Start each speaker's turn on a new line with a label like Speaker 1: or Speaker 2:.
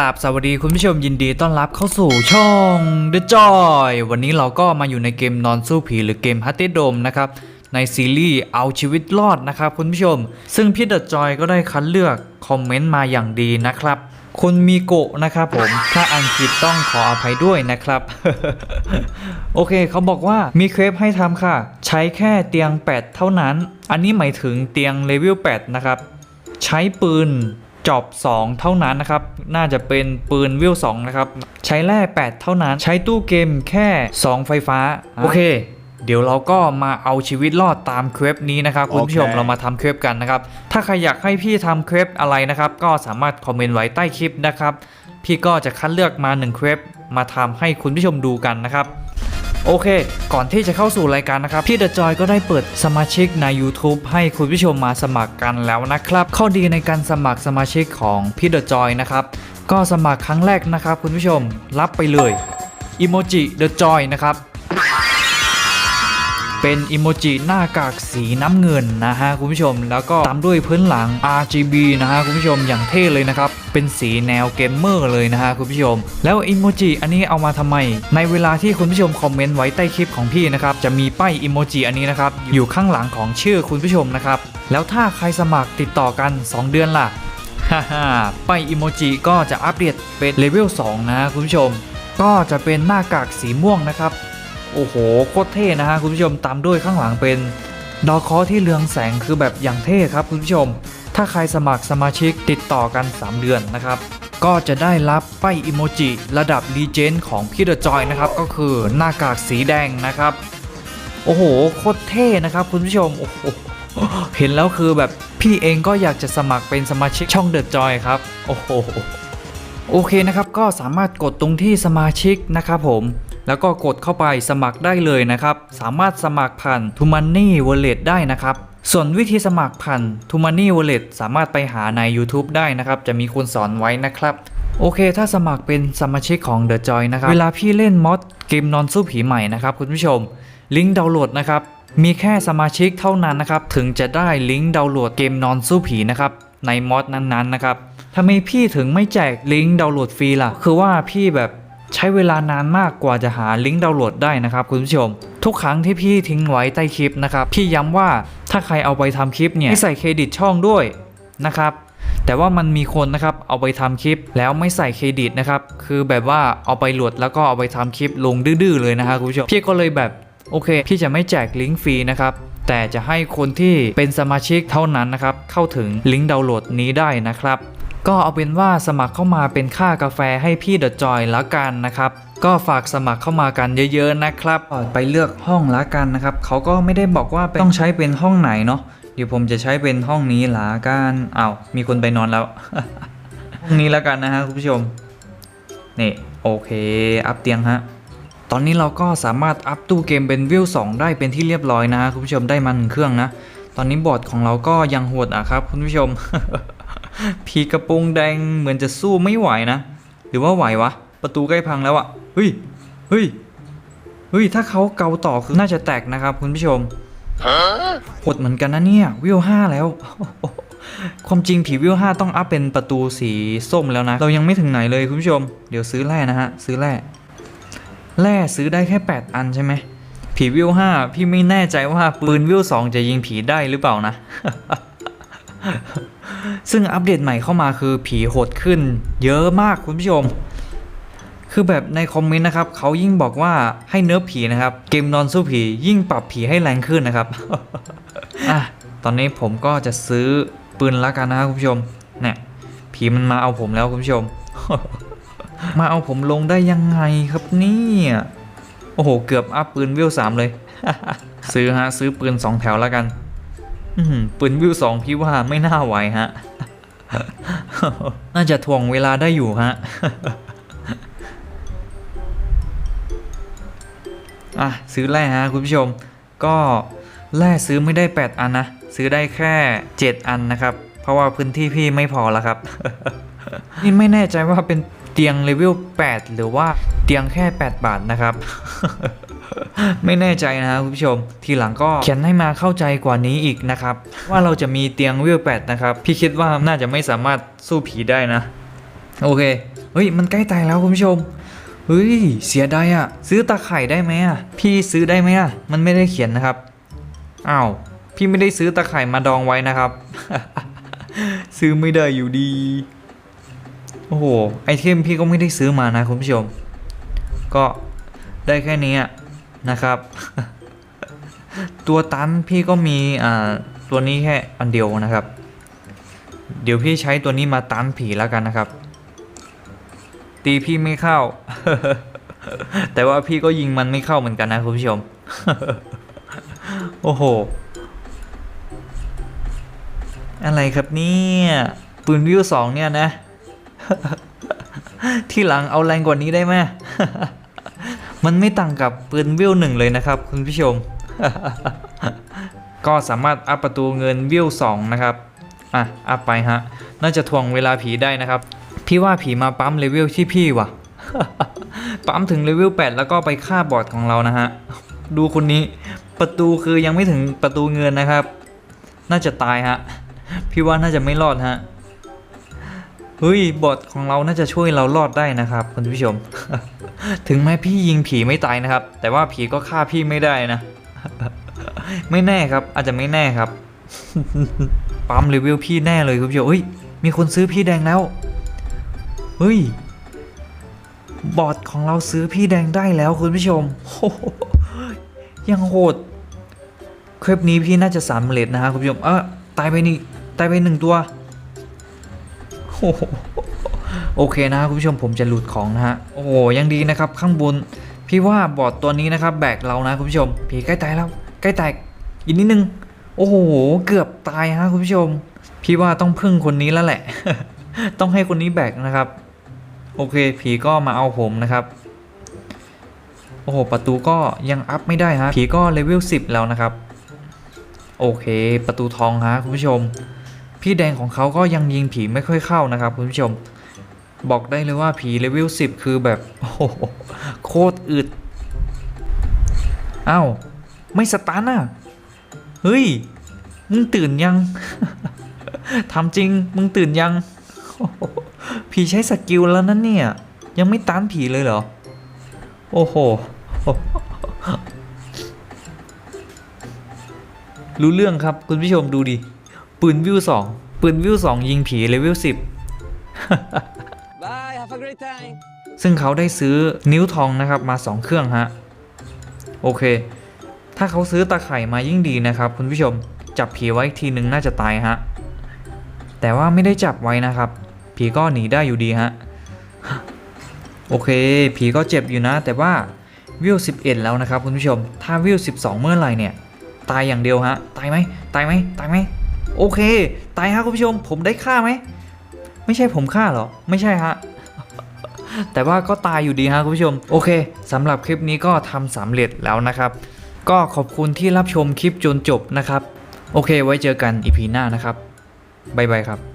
Speaker 1: ราบสวัสดีคุณผู้ชมยินดีต้อนรับเข้าสู่ช่อง The Joy วันนี้เราก็มาอยู่ในเกมนอนสู้ผีหรือเกม h a r t e d Dome นะครับ ในซีรีส์เอาชีวิตรอดนะครับคุณผู้ชม ซึ่งพี่ The Joy ก็ได้คัดเลือกคอมเมนต์มาอย่างดีนะครับคุณมีโกะนะครับผม ถ้าอังกฤษต้องขออภัยด้วยนะครับ โอเคเขาบอกว่ามีเครปให้ทำค่ะ ใช้แค่เตียง 8 เท่านั้น อันนี้หมายถึงเตียงเลเวล 8 นะครับ ใช้ปืน จอบ 2 เท่านั้นนะครับ น่าจะเป็นปืนวิว2นะครับ ใช้แร่8 เท่านั้น ใช้ตู้เกมแค่ 2 ไฟฟ้า โอเค เดี๋ยวเราก็มาเอาชีวิตรอดตามเครปนี้นะครับคุณผู้ชม
Speaker 2: โอเค
Speaker 1: เรามาทำเครปกันนะครับ ถ้าใครอยากให้พี่ทำเครปอะไรนะครับ ก็สามารถคอมเมนต์ไว้ใต้คลิปนะครับ พี่ก็จะคัดเลือกมา1เครปมาทำให้คุณผู้ชมดูกันนะครับ โอเค ก่อนที่จะเข้าสู่รายการนะครับ พี่เดอะจอยก็ได้เปิดสมาชิกใน YouTube ให้คุณผู้ชมมาสมัครกันแล้วนะครับ ข้อดีในการสมัครสมาชิกของพี่เดอะจอยนะครับ ก็สมัครครั้งแรกนะครับ คุณผู้ชมรับไปเลยอิโมจิเดอะจอยนะครับ เป็นอิโมจิหน้ากากสีน้ำเงินนะฮะคุณผู้ชม แล้วก็ตามด้วยพื้นหลัง RGB นะฮะคุณผู้ชมอย่างเท่เลยนะครับ เป็นสีแนวเกมเมอร์เลยนะฮะคุณผู้ชม แล้วอิโมจิอันนี้เอามาทำไม ในเวลาที่คุณผู้ชมคอมเมนต์ไว้ใต้คลิปของพี่นะครับ จะมีป้ายอิโมจิอันนี้นะครับ อยู่ข้างหลังของชื่อคุณผู้ชมนะครับ แล้วถ้าใครสมัครติดต่อกัน 2 เดือนล่ะฮ่าฮ่าป้ายอิโมจิก็จะอัปเดตเป็นเลเวล2นะคุณผู้ชม ก็จะเป็นหน้ากากสีม่วงนะครับ โอ้โหโคตรเท่นะฮะคุณผู้ชมตามด้วยข้างหลังเป็นดอคอที่เรืองแสงคือแบบอย่างเท่ครับคุณผู้ชม ถ้าใครสมัครสมาชิกติดต่อกัน 3 เดือนนะครับ ก็จะได้รับป้ายอิโมจิระดับรีเจนของพี่เดอะจอยนะครับ ก็คือหน้ากากสีแดงนะครับ โอ้โหโคตรเท่นะครับคุณผู้ชมโอ้โหเห็นแล้วคือแบบพี่เองก็อยากจะสมัครเป็นสมาชิกช่องเดอะจอยครับ โอ้โหโอเคนะครับก็สามารถกดตรงที่สมาชิกนะครับผม แล้วก็กดเข้าไปสมัครได้เลยนะครับ สามารถสมัครผ่าน t o m o n e y Wallet ได้นะครับส่วนวิธีสมัครผ่าน t o m o n e y Wallet สามารถไปหาใน YouTube ได้นะครับ จะมีคนสอนไว้นะครับ โอเค ถ้าสมัครเป็นสมาชิกของ The Joy นะครับ เวลาพี่เล่นมอดเกมนอนสู้ผีใหม่นะครับคุณผู้ชม ลิงก์ดาวน์โหลดนะครับ มีแค่สมาชิกเท่านั้นนะครับ ถึงจะได้ลิงก์ดาวน์โหลดเกมนอนสู้ผีนะครับ ในมอดนั้นๆนะครับทำไมพี่ถึงไม่แจกลิงก์ดาวน์โหลดฟรีล่ะ คือว่าพี่แบบ ใช้เวลานานมากกว่าจะหาลิงก์ดาวน์โหลดได้นะครับคุณผู้ชม ทุกครั้งที่พี่ทิ้งไว้ใต้คลิปนะครับพี่ย้ำว่าถ้าใครเอาไปทำคลิปเนี่ยให้ใส่เครดิตช่องด้วยนะครับแต่ว่ามันมีคนนะครับเอาไปทำคลิปแล้วไม่ใส่เครดิตนะครับคือแบบว่าเอาไปโหลดแล้วก็เอาไปทำคลิปลงดื้อๆเลยนะครับคุณผู้ชมพี่ก็เลยแบบโอเค พี่จะไม่แจกลิงก์ฟรีนะครับแต่จะให้คนที่เป็นสมาชิกเท่านั้นนะครับเข้าถึงลิงก์ดาวน์โหลดนี้ได้นะครับ ก็เอาเป็นว่าสมัครเข้ามาเป็นค่ากาแฟให้พี่เดอะจอยและกันนะครับก็ฝากสมัครเข้ามากันเยอะๆนะครับไปเลือกห้องละกันนะครับเขาก็ไม่ได้บอกว่าต้องใช้เป็นห้องไหนเนาะเดี๋ยวผมจะใช้เป็นห้องนี้ละกันอ้าวมีคนไปนอนแล้ว ห้องนี้ละกันนะฮะคุณผู้ชมนี่โอเค อัพเตียงฮะตอนนี้เราก็สามารถอัพตู้เกมเป็นวิว2ได้เป็นที่เรียบร้อยนะฮะคุณผู้ชมได้มาหนึ่งเครื่องนะ ตอนนี้บอร์ดของเราก็ยังโหดอะครับคุณผู้ชม ผีกระโปรงแดงเหมือนจะสู้ไม่ไหวนะ หรือว่าไหววะ ประตูใกล้พังแล้วอะเฮ้ย เฮ้ย เฮ้ย ถ้าเขาเกาต่อคือน่าจะแตกนะครับคุณผู้ชมโหดเหมือนกันนะเนี่ย วิวห้าแล้ว ความจริงผีวิวห้าต้องอัพเป็นประตูสีส้มแล้วนะ เรายังไม่ถึงไหนเลยคุณผู้ชม เดี๋ยวซื้อแร่นะฮะ ซื้อแร่ แร่ซื้อได้แค่ 8 อันใช่ไหมผีวิวห้าพี่ไม่แน่ใจว่าปืนวิวสองจะยิงผีได้หรือเปล่านะ ซึ่งอัปเดตใหม่เข้ามาคือผีโหดขึ้น เยอะมากคุณผู้ชม คือแบบในคอมเมนต์นะครับเขายิ่งบอกว่าให้เนื้อผีนะครับ เกมนอนสู้ผียิ่งปรับผีให้แรงขึ้นนะครับอะตอนนี้ผมก็จะซื้อปืนละกันนะครับคุณผู้ชมเนี่ยผีมันมาเอาผมแล้วคุณผู้ชม มาเอาผมลงได้ยังไงครับเนี่ยโอ้โห เกือบอัพปืนวิวสามเลย ซื้อฮะ ซื้อปืนสองแถวแล้วกัน ปืนวิวสองพี่ว่าไม่น่าไหวฮะ น่าจะถ่วงเวลาได้อยู่ฮะอะซื้อแร่ฮะคุณผู้ชม ก็แร่ซื้อไม่ได้ 8 อันนะ ซื้อได้แค่ 7 อันนะครับ เพราะว่าพื้นที่พี่ไม่พอแล้วครับ นี่ไม่แน่ใจว่าเป็นเตียงเลเวล8หรือว่าเตียงแค่ 8 บาทนะครับ ไม่แน่ใจนะครับคุณผู้ชม ทีหลังก็เขียนให้มาเข้าใจกว่านี้อีกนะครับ ว่าเราจะมีเตียงเวล8นะครับ พี่คิดว่าน่าจะไม่สามารถสู้ผีได้นะ โอเค เฮ้ย มันใกล้ตายแล้วคุณผู้ชม เฮ้ย เสียดายอะซื้อตาไข่ได้ไหมอะพี่ซื้อได้ไหมอะมันไม่ได้เขียนนะครับอ้าวพี่ไม่ได้ซื้อตาไข่มาดองไว้นะครับ ซื้อไม่ได้อยู่ดีโอ้โหไอเทมพี่ก็ไม่ได้ซื้อมานะคุณผู้ชม ก็ได้แค่นี้อะ นะครับ ตัวตันพี่ก็มีอ่าตัวนี้แค่อันเดียวนะครับ เดี๋ยวพี่ใช้ตัวนี้มาตันผีแล้วกันนะครับ ตีพี่ไม่เข้า แต่ว่าพี่ก็ยิงมันไม่เข้าเหมือนกันนะคุณผู้ชม โอ้โห อะไรครับเนี่ยปืนวิวสองเนี่ยนะ ที่หลังเอาแรงกว่านี้ได้ไหม มันไม่ต่างกับปืนวิวหนึ่งเลยนะครับ คุณผู้ชม ก็สามารถอัพประตูเงินวิวสองนะครับ อะ อัพไปฮะ น่าจะทวงเวลาผีได้นะครับ พี่ว่าผีมาปั๊มเลเวลที่พี่ว่ะ ปั๊มถึงเลเวล8แล้วก็ไปฆ่าบอทของเรานะฮะ ดูคนนี้ ประตูคือยังไม่ถึงประตูเงินนะครับ น่าจะตายฮะ พี่ว่าน่าจะไม่รอดฮะ เฮ้ยบอทของเราน่าจะช่วยเรารอดได้นะครับคุณผู้ชม ถึงแม้พี่ยิงผีไม่ตายนะครับ แต่ว่าผีก็ฆ่าพี่ไม่ได้นะ ไม่แน่ครับ อาจจะไม่แน่ครับ ปั๊มรีวิวพี่แน่เลยคุณผู้ชมเฮ้ย มีคนซื้อพี่แดงแล้ว เฮ้ย บอทของเราซื้อพี่แดงได้แล้วคุณผู้ชมโหยังโหด คลิปนี้พี่น่าจะสำเร็จนะฮะคุณผู้ชม เออตายไปนี่ตายไปหนึ่งตัว โอเคนะคุณผู้ชมผมจะหลุดของนะฮะ โอ้โหยังดีนะครับ ข้างบน พี่ว่าบอทตัวนี้นะครับ แบกเรานะคุณผู้ชม ผีใกล้ตายแล้ว ใกล้ตายอีกนิดนึง โอ้โห เกือบตายฮะคุณผู้ชม พี่ว่าต้องพึ่งคนนี้แล้วแหละ ต้องให้คนนี้แบกนะครับ โอเค ผีก็มาเอาผมนะครับโอ้โห ประตูก็ยังอัพไม่ได้ฮะ ผีก็เลเวล10 แล้วนะครับ โอเค ประตูทองฮะคุณผู้ชม พี่แดงของเขาก็ยังยิงผีไม่ค่อยเข้านะครับคุณผู้ชม บอกได้เลยว่าผีเลเวล10 คือแบบ โอ้โหโคตรอึดอ้าวไม่สตาร์ทอะ เฮ้ย มึงตื่นยังทำจริง มึงตื่นยัง ผีใช้สกิลแล้วนั่นเนี่ย ยังไม่ต้านผีเลยเหรอ โอ้โห รู้เรื่องครับคุณผู้ชมดูดิ ปืนวิวสองปืนวิวสองยิงผีเลเวลสิบ
Speaker 2: Bye, have a great time.
Speaker 1: ซึ่งเขาได้ซื้อนิ้วทองนะครับมา 2 เครื่องฮะ โอเค ถ้าเขาซื้อตาไข่มายิ่งดีนะครับ คุณผู้ชมจับผีไว้อีกทีหนึ่งน่าจะตายฮะ แต่ว่าไม่ได้จับไว้นะครับ ผีก็หนีได้อยู่ดีฮะ โอเค ผีก็เจ็บอยู่นะ แต่ว่าวิว11 แล้วนะครับคุณผู้ชม ถ้าวิว12 เมื่อไหร่เนี่ย ตายอย่างเดียวฮะ ตายไหมตายไหมตายไหม โอเค ตายฮะคุณผู้ชม ผมได้ฆ่าไหม ไม่ใช่ผมฆ่าหรอ ไม่ใช่ฮะ แต่ว่าก็ตายอยู่ดีฮะคุณผู้ชม โอเคสำหรับคลิปนี้ก็ทำสำเร็จแล้วนะครับ ก็ขอบคุณที่รับชมคลิปจนจบนะครับ โอเค ไว้เจอกันอีพีหน้านะครับ บ๊ายบายครับ